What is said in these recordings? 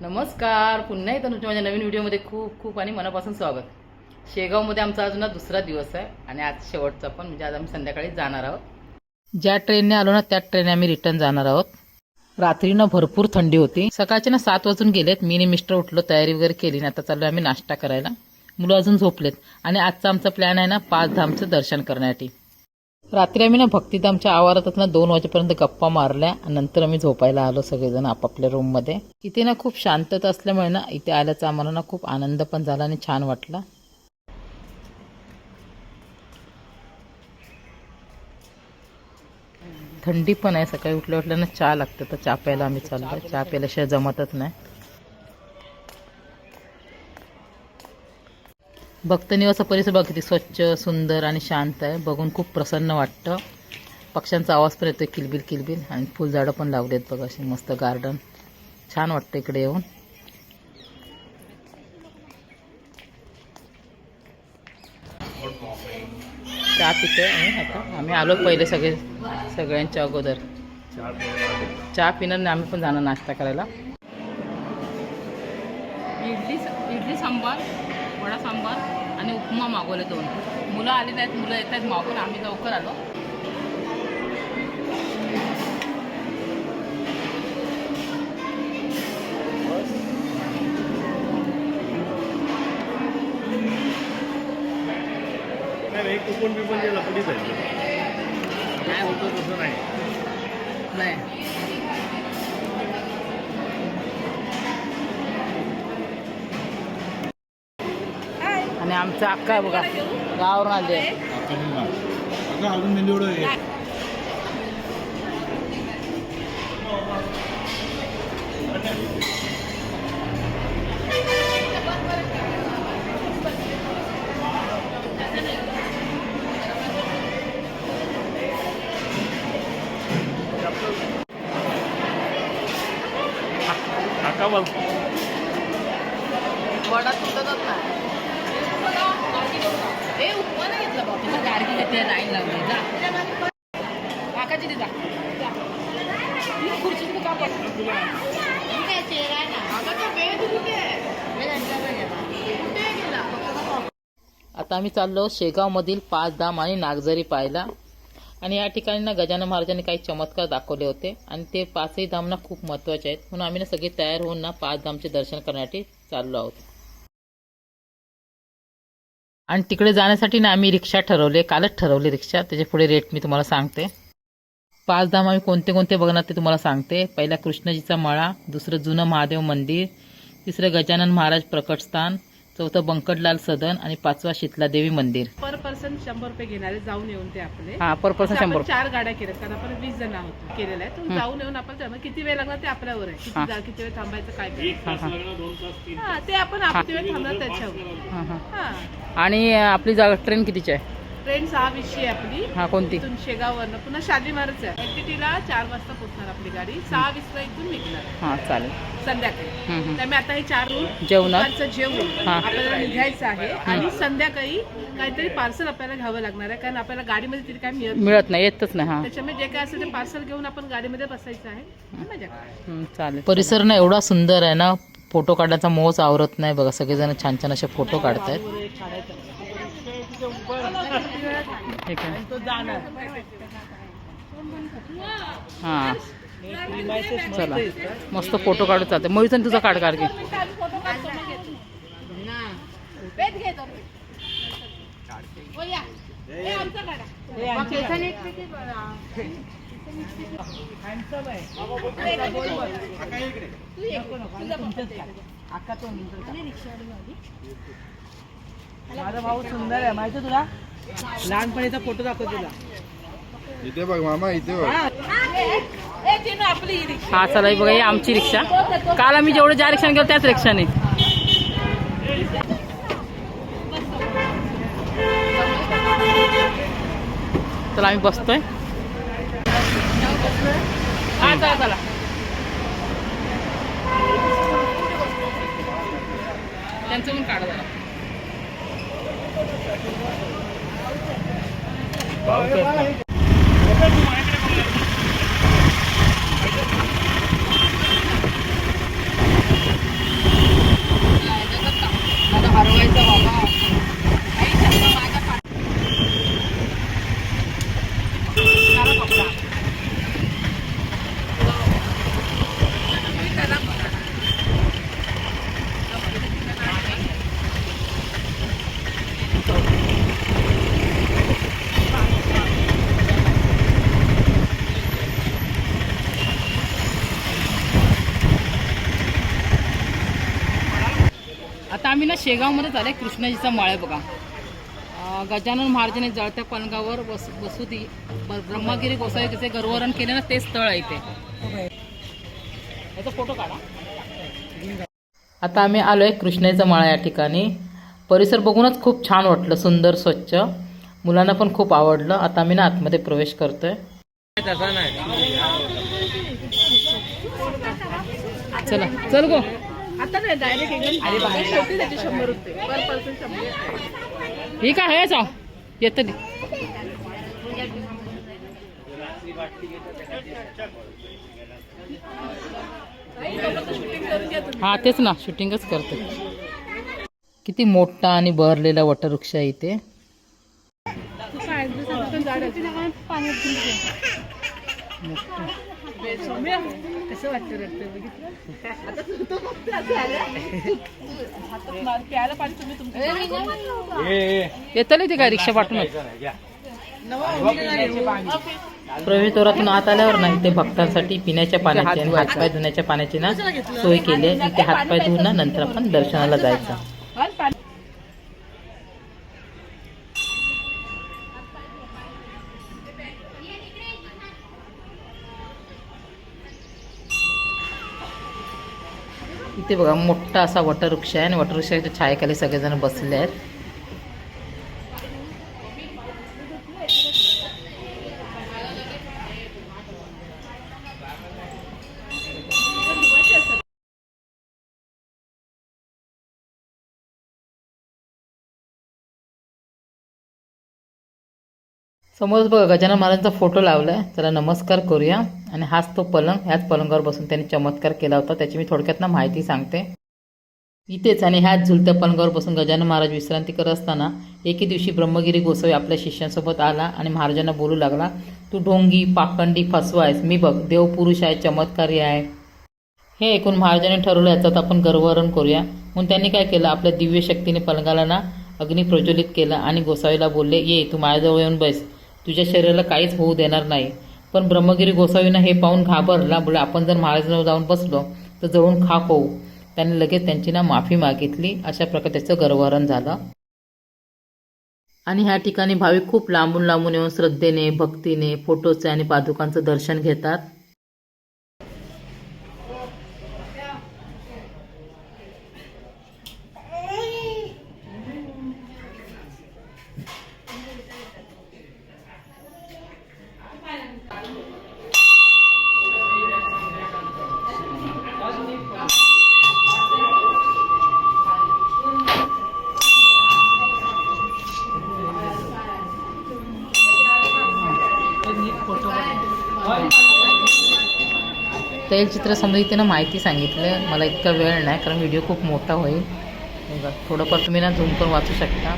नमस्कार. पुन्हा एकदा तुमच्या माझ्या नवीन व्हिडिओमध्ये खूप खूप आणि मनापासून स्वागत. शेगावमध्ये आमचा अजून दुसरा दिवस आहे आणि आज शेवटचा पण म्हणजे आज आम्ही संध्याकाळी जाणार आहोत. ज्या ट्रेनने आलो ना त्या ट्रेनने आम्ही रिटर्न जाणार आहोत. रात्री ना भरपूर थंडी होती. सकाळचे ना सात वाजून गेलेत. मी आणि मिस्टर उठलो तयारी वगैरे केली ना आता चाललो आम्ही नाश्ता करायला. मुलं अजून झोपलेत. आणि आजचा आमचा प्लॅन आहे ना पाच धामचं दर्शन करण्यासाठी. रात्री आम्ही ना भक्तिधामच्या आवारातच ना दोन वाजेपर्यंत गप्पा मारल्या आणि नंतर आम्ही झोपायला आलो सगळेजण आपापल्या रूममध्ये इथे ना खूप शांतता असल्यामुळे ना इथे आल्याचा आम्हाला ना खूप आनंद पण झाला आणि छान वाटला. थंडी पण आहे. सकाळी उठल्या उठल्या ना चहा लागतं तर चहा प्यायला आम्ही चाललो चहा प्यायल्याशिवाय जमतच नाही. भक्तनिवासा परिसर बघ किती स्वच्छ सुंदर आणि शांत आहे. बघून खूप प्रसन्न वाटतं. पक्ष्यांचा आवाज पण येतोय किलबिल किलबिल. आणि फुलझाडं पण लावली आहेत बघ अशी मस्त गार्डन छान वाटतं इकडे येऊन. चहा पितोय आम्ही आता आम्ही आलो पहिले सगळे सगळ्यांच्या अगोदर. चहा पिणार नाही आम्ही पण जाणार नाश्ता करायला. इडली इडली सांबार. वडा सांबार आणि उपमा मागवले दोन. मुलं आली नाहीत मुलं येत आहेत मागून आम्ही लवकर आलो. कुपन बिपन जे लपडी जायचं काय होतं तसं नाही. आणि आमचा अक्का आहे बघा गावावरून आले आता अजून मेंदू एवढं हे. काका बोल वडा सुटतच नाही ए उपमा नाही घेतला बाबा घेते लावली जा काकाची दे जा खुर्ची तुम्ही का तो वेळ कुठे कुठे गेला? आता आम्ही चाललो शेगावमधील पाच धाम आणि नागझरी पाहायला. आणि या ठिकाणी ना गजानन महाराजांनी काही चमत्कार दाखवले होते. आणि ते पाचही धाम ना खूप महत्त्वाचे आहेत. म्हणून आम्ही ना सगळे तयार होऊन ना पाच धामचे दर्शन करण्यासाठी चाललो आहोत. आणि तिकडे जाण्यासाठी ना आम्ही रिक्षा ठरवले कालच ठरवली रिक्षा. त्याच्या पुढे रेट मी तुम्हाला सांगते. पाच धाम आम्ही कोणते कोणते बघणार ते तुम्हाला सांगते. पहिला कृष्णजीचा मळा दुसरं जुनं महादेव मंदिर तिसरं गजानन महाराज प्रकटस्थान चौथं बंकटलाल सदन आणि पाचवा शीतलादेवी मंदिर. पर पर्सन शंभर रुपये घेणारे जाऊन येऊन ते आपले. हा पर पर्सन असं शंभर. चार गाड्या केल्या कारण आपण वीस जण आहोत केलेल्या आहे तर जाऊन येऊन आपण त्यामुळे किती वेळ लागणार ते आपल्यावर आहे. हा. किती जा- किती वेळ थांबायचं काय करायचं. हा ते आपण किती वेळ थांबणार त्याच्यावर. हा, हा. हा. आणि आपली जागा ट्रेन कितीची आहे? ट्रेन सहा वीसची आहे आपली. हा कोणती? इथून शेगाववरनं. पुन्हा शालीमारच आहे. एलटीटीला चार वाजता पोहोचणार आपली गाडी. सहा वीसला इथून निघणार. हा चालेल. संध्याकाळी. हम्म. त्यामुळे आता हे चार रूट जेवणात जेवण हा. आपल्याला निघायचं आहे. आणि संध्याकाळी काहीतरी पार्सल आपल्याला घ्यावं लागणार आहे. कारण आपल्याला गाडीमध्ये तिथे काय मिळत नाही. मिळत नाही. येतच नाही हा. त्याच्यामुळे जे काय असेल ते पार्सल घेऊन आपण गाडीमध्ये बसायचं आहे. मजा करायची. हम्म, चालेल. परिसर ना एवढा सुंदर आहे ना फोटो काढण्याचा मोज आवरत नाही बघा. सगळेजण छान छान असे फोटो काढतायत. ठीक आहे. हा. चला. मस्त फोटो काढू चालते मयूचं तुझा काढ काढ घे माझा भाऊ सुंदर आहे. माहिती तुला? लहानपणीचा फोटो दाखव तुला. इथे बघ मामा इथे बघ. ही. हा चला ही बघा ही आमची रिक्षा. काल आम्ही जेवढे ज्या रिक्षाने गेलो त्याच रिक्षाने. चला आम्ही बसतोय. हा चला चला. त्यांचं पण काढा हरवायचा शेगावमध्ये झाले कृष्णाजीचा माळ आहे बघा. गजानन महाराजांनी जळत्या पलंगावर दी ब- ब्रह्मगिरी गोसावी त्याचे गर्वरण केले ना ते स्थळ आहे इथे. याचा फोटो काढा. आता आम्ही आलोय कृष्णाचा माळा या ठिकाणी. परिसर बघूनच खूप छान वाटलं सुंदर स्वच्छ. मुलांना पण खूप आवडलं. आता आम्ही ना आतमध्ये प्रवेश करतोय. चला चल गो. आता नाही डायरेक्ट शेवटी त्याचे शंभर रुपये पर पर्सन शंभर ही काय आहे चाव येत हा तेच ना शूटिंगच करते. किती मोठा आणि बहरलेला वटवृक्ष आहे इथे तू काय ऍड्रेस आहे तिथून झाड आहे. बे, सौम्या, कसं वाटतं रडतोय बघितलं? आता तू तो फक्त असं आलं. हातात मार प्यायला पाणी तुम्ही तुमचं येतले ते काय रिक्षा पाठवून? प्रवेशद्वारातून आत आल्यावर ना इथे भक्तांसाठी पिण्याच्या पाण्याची आणि हातपाय धुण्याच्या पाण्याची ना सोय केली आहे. इथे हातपाय धुवून ना नंतर आपण दर्शनाला जायचं. इथे बघा मोठा असा वटवृक्ष आहे आणि वटवृक्षाच्या छायेखाली सगळेजण बसले आहेत. समोरच बघा गजानन महाराजांचा फोटो लावलाय. त्याला नमस्कार करूया. आणि हाच तो पलंग ह्याच पलंगावर बसून त्यांनी चमत्कार केला होता. त्याची मी थोडक्यात ना माहिती सांगते. इथेच आणि ह्याच झुलत्या पलंगावर बसून गजानन महाराज विश्रांती करत असताना एके दिवशी ब्रह्मगिरी गोसावी आपल्या शिष्यांसोबत आला आणि महाराजांना बोलू लागला तू ढोंगी पाखंडी आहेस मी बघ देवपुरुष आहे चमत्कारी आहे. हे ऐकून महाराजांनी ठरवलं याच्यात आपण गर्वहरण करूया. म्हणून त्यांनी काय केलं आपल्या दिव्य शक्तीने पलंगाला ना अग्नी प्रज्वलित केला आणि गोसावीला बोलले ये तू माझ्याजवळ येऊन बस. तुझ्या शरीराला काहीच होऊ देणार नाही. पण ब्रह्मगिरी गोसावीनं हे पाहून घाबरला बोले आपण जर महाराजांवर जाऊन बसलो तर जवळून खाक होऊ त्याने लगेच त्यांची ना माफी मागितली. अशा प्रकारे त्याचं गर्वहरण झालं. आणि ह्या ठिकाणी भाविक खूप लांबून लांबून येऊन श्रद्धेने भक्तीने फोटोचे आणि पादुकांचं दर्शन घेतात. तैलचित्र समितीनं माहिती सांगितलं. मला इतका वेळ नाही कारण व्हिडिओ खूप मोठा होईल. थोडंफार तुम्ही ना झूम करून वाचू शकता.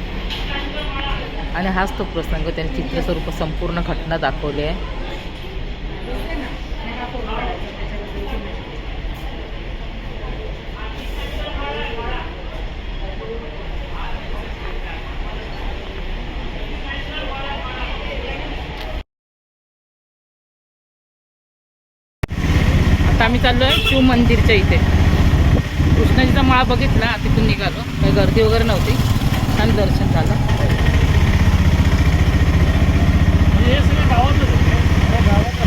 आणि हाच तो प्रसंग त्यांनी चित्रस्वरूप संपूर्ण घटना दाखवली आहे. आम्ही चाललोय शिव मंदिरच्या इथे. कृष्णाजीचा माळा बघितला तिथून निघालो. काही गर्दी वगैरे नव्हती. छान दर्शन झालं. हे आहे.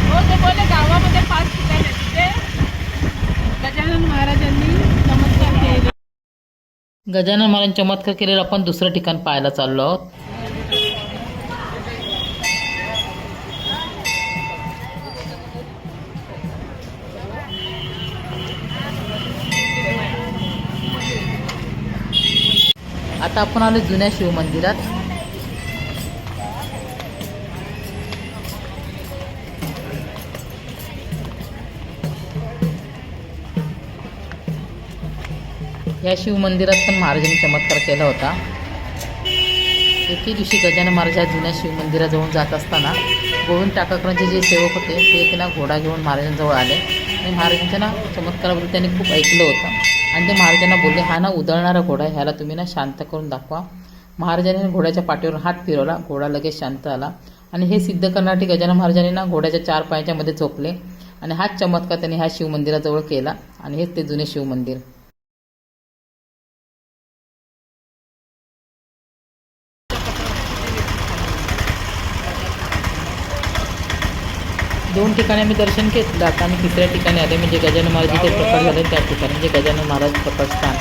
हो गावामध्ये पाच ठिकाण गजानन महाराजांनी चमत्कार केले गजानन महाराज चमत्कार केलेलं आपण दुसरं ठिकाण पाहायला चाललो आहोत. आता आपण आलो जुन्या शिवमंदिरात या शिवमंदिरात पण महाराजांनी चमत्कार केला होता. एके दिवशी गजानन महाराज या जुन्या शिवमंदिराजवळ जात असताना गोविंद टाकाकरांचे जे सेवक होते ते त्यांना घोडा घेऊन महाराजांजवळ आले. आणि महाराजांच्या ना चमत्काराबद्दल त्यांनी खूप ऐकलं होतं. आणि ते महाराजांना बोलले हा ना उधळणारा घोडा आहे ह्याला तुम्ही ना शांत करून दाखवा. महाराजांनी घोड्याच्या पाठीवर हात फिरवला घोडा लगेच शांत आला. आणि हे सिद्ध करण्यासाठी गजानन महाराजांनी ना घोड्याच्या चार पायाच्या मध्ये झोपले आणि हाच चमत्कार त्यांनी ह्या शिवमंदिराजवळ केला. आणि हेच ते जुने शिवमंदिर. दोन ठिकाणी आम्ही दर्शन घेतलं. आता आम्ही तिसऱ्या ठिकाणी आले म्हणजे गजानन महाराज जिथे प्रकट झाले त्या ठिकाणी. म्हणजे गजानन महाराज प्रकट स्थान.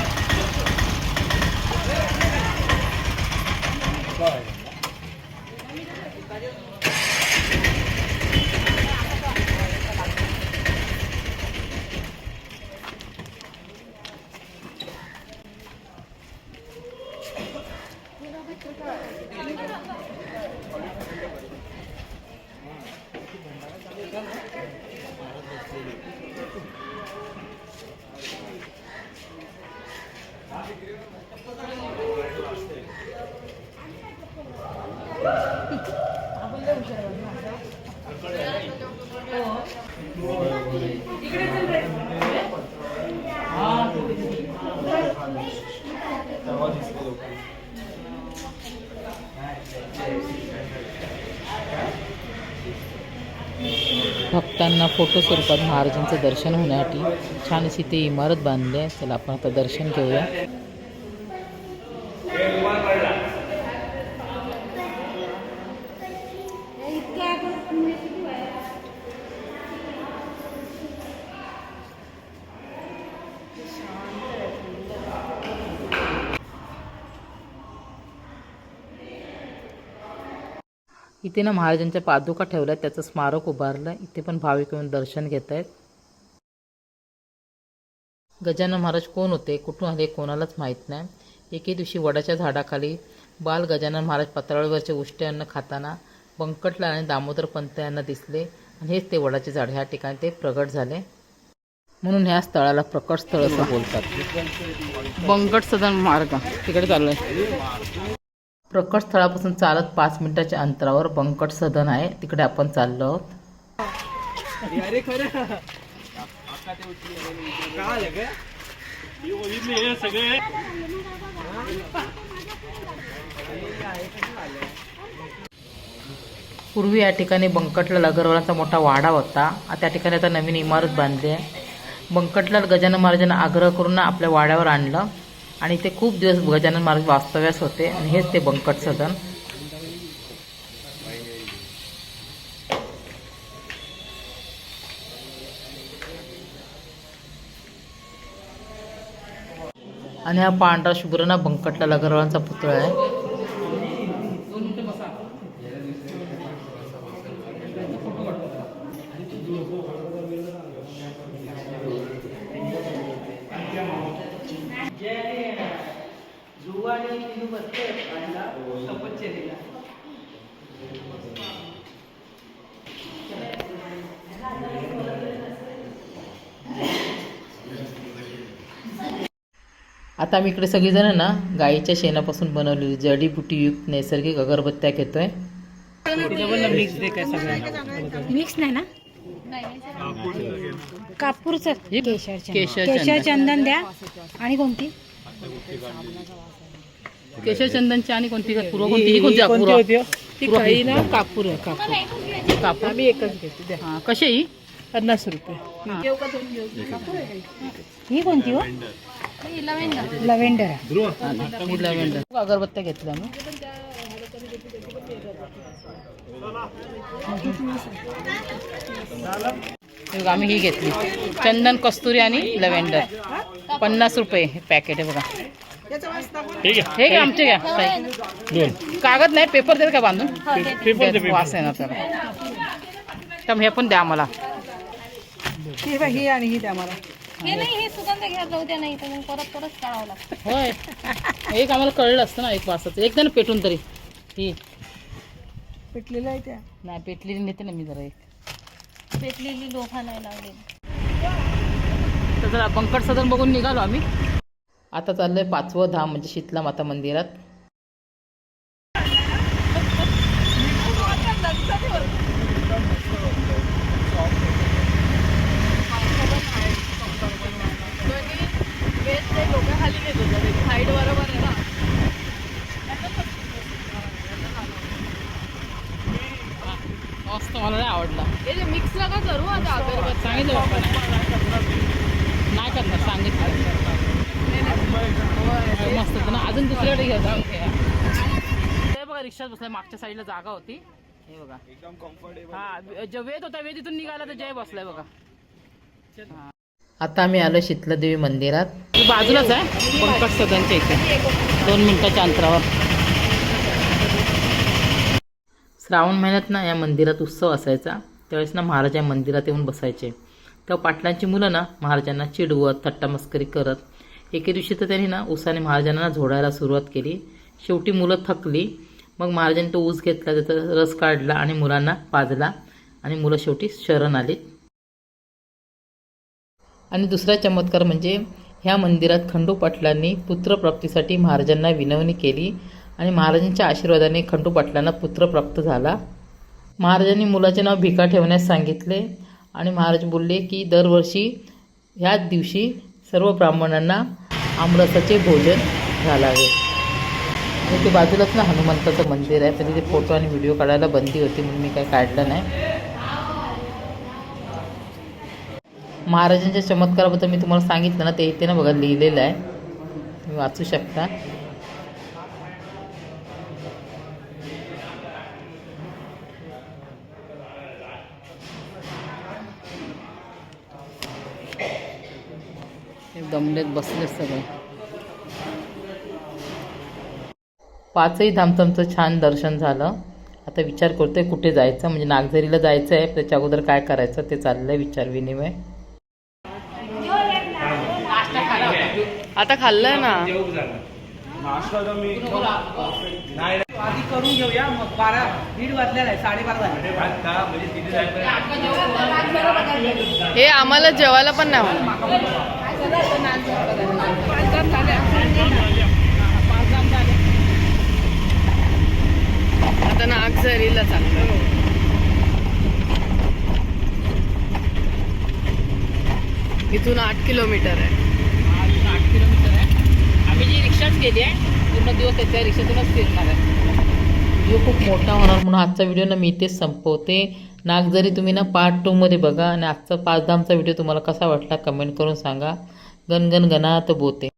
भक्तांना फोटो स्वरूपात महाराजांचं दर्शन होण्यासाठी छान अशी ते इमारत बांधली आहे. चला आपण आता दर्शन घेऊया. इथे ना महाराजांच्या पादुका ठेवल्या आहेत त्याचं स्मारक उभारलं इथे पण भाविक येऊन दर्शन घेत आहेत. गजानन महाराज कोण होते कुठून आले कोणालाच माहीत नाही. एके दिवशी वडाच्या झाडाखाली बाल गजानन महाराज पत्रावळीवरचे उष्टे अन्न खाताना बंकटला आणि दामोदर पंत यांना दिसले आणि हेच ते वडाचे झाड. ह्या ठिकाणी ते प्रगट झाले. म्हणून ह्या स्थळाला प्रकट स्थळ असं बोलतात. बंकट सदन मार्ग. तिकडे चाललोय. प्रकट स्थळापासून चालत पाच मिनिटाच्या अंतरावर बंकट सदन आहे. तिकडे आपण चाललो आहोत. पूर्वी या ठिकाणी बंकटलाल अगरवालांचा मोठा वाडा होता. त्या ठिकाणी आता नवीन इमारत बांधली आहे. बंकटलाल गजानन महाराजांना आग्रह करून आपल्या वाड्यावर आणलं. आणि ते खूप दिवस गजानन महाराज वास्तव्यास होते आणि हेच ते बंकट सदन. आणि हा पांढरा शुभ्र ना बंकटला अगरवालांचा पुतळा आहे. आता आम्ही इकडे सगळीजण ना गाईच्या शेणापासून बनवलेली जडीबुटीयुक्त नैसर्गिक अगरबत्त्या घेतोय. मिक्स नाही ना? कापूरचं केशर केशर चंदन द्या. आणि कोणती? केशर चंदनची आणि कोणती पूर्व कोणती? ही कोणती अपूर्व ती काही ना कापूर आहे कापूर. कापूर? आम्ही एकच घेतो द्या. हा कशी आहे ही? पन्नास रुपये. ही. कोणती हो? लव्हेंडर. ही लव्हेंडर अगरबत्त्या घेतल्या आम्ही हे बघा, आम्ही ही घेतली. चंदन कस्तुरी आणि लव्हेंडर पन्नास रुपये हे पॅकेट आहे बघा. ठीक आहे. हे घ्या आमचे घ्या. ताई. दोन कागद नाही पेपर देत का बांधून? पेपर द्या, वास आहे ना त्याला. तर हे पण द्या मला. ही बघ, ही आणि ही द्या मला. हे नाही हे सुगंध घ्या जाऊ द्या नाही तर मग परत परत काढावं लागतं. होय. एक आम्हाला कळलं असतं ना एक वासाचं. एक ना पेटून तरी. ही. पेटलेलं आहे त्या. नाही पेटलेली नेते ना मी जरा एक. पेटलेली लोहा नाही लावली तर जरा बंकट सदन बघून निघालो आम्ही. आता चाललंय पाचवं धाम म्हणजे शीतला माता मंदिरात. मस्त मला नाही आवडला. मिक्स नका करू आता अगरबत्ती सांगितलं नाही करणार सांगितलं. मस्त. होतं ना अजून घ्या ते बघा रिक्षात बसल्या मागच्या साईडला जागा होती. हे बघा. एकदम कम्फर्टेबल हा वेद होता वेद इथून निघाला तर जय बसलाय बघा. हा. आता आम्ही आलो शीतलादेवी मंदिरात. ही बाजूलाच आहे पंकज सदनच्या इथे. दोन मिनिटाच्या अंतरावर. श्रावण महिन्यात ना या मंदिरात उत्सव असायचा. त्यावेळेस ना महाराज या मंदिरात येऊन बसायचे. तेव्हा पाटलांची मुलं ना महाराजांना चिडवत थट्टामस्करी करत एके दिवशी तर त्यांनी ना उसाने महाराजांना झोडायला सुरुवात केली. शेवटी मुलं थकली. मग महाराजांनी तो ऊस घेतला त्याचा रस काढला आणि मुलांना पाजला आणि मुलं शेवटी शरण आली. आणि दुसरा चमत्कार म्हणजे ह्या मंदिरात खंडूपाटलांनी पुत्रप्राप्तीसाठी महाराजांना विनवणी केली आणि महाराजांच्या आशीर्वादाने खंडूपाटलांना पुत्र प्राप्त झाला. महाराजांनी मुलाचे नाव भिका ठेवण्यास सांगितले आणि महाराज बोलले की दरवर्षी ह्याच दिवशी सर्व ब्राह्मणांना आमरसाचे भोजन घालावे आणि ते बाजूलाच ना हनुमंताचं मंदिर आहे. तरी ते फोटो आणि व्हिडिओ काढायला बंदी होती म्हणून मी काही काढलं नाही. महाराजांच्या चमत्काराबद्दल मी तुम्हाला सांगितलं ना ते इथे ना बघा लिहिलेलं आहे. तुम्ही वाचू शकता. दमलेत बसले सगळे. पाचही धामधामचं छान दर्शन झालं. आता विचार करतोय कुठे जायचं म्हणजे नागझरीला जायचं आहे त्याच्या अगोदर काय करायचं ते चाललंय विचार विनिमय. आता खाल्लंय ना? आधी करून घेऊया मग बारा दीड वाजलेला आहे साडेबारा म्हणजे हे आम्हाला जेवायला पण नाही आता नागझरीला चाललो इथून आठ किलोमीटर आहे आठ किलोमीटर आहे. आम्ही जी रिक्षाच केली आहे पूर्ण दिवस त्याच्या रिक्षातूनच फिरणार आहे. व्हिडिओ खूप मोठा होणार म्हणून आजचा व्हिडिओ ना मी इथेच संपवते. नागझरी तुम्ही ना पार्ट टूमध्ये बघा आणि आजचा पाचधामचा व्हिडिओ तुम्हाला कसा वाटला कमेंट करून सांगा. गणगण गणात बोते.